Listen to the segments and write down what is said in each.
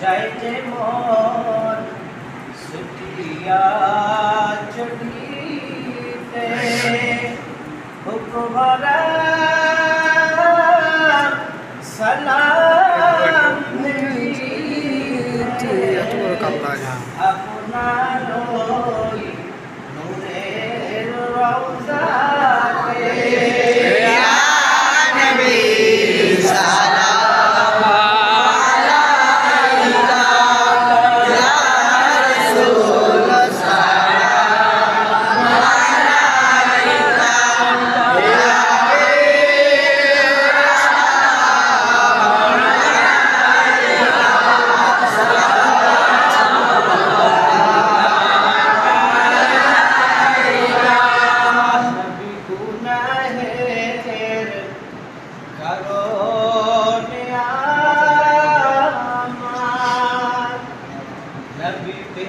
যায় যে মন ছুটিয়া চটিতে হুকুমরা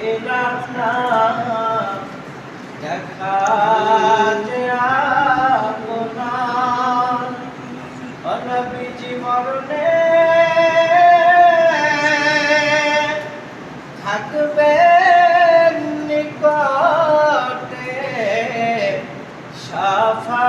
পেলাম না দেখা যে আপনার ও নবীজি মরণে থাকবেন নিকটে সাফা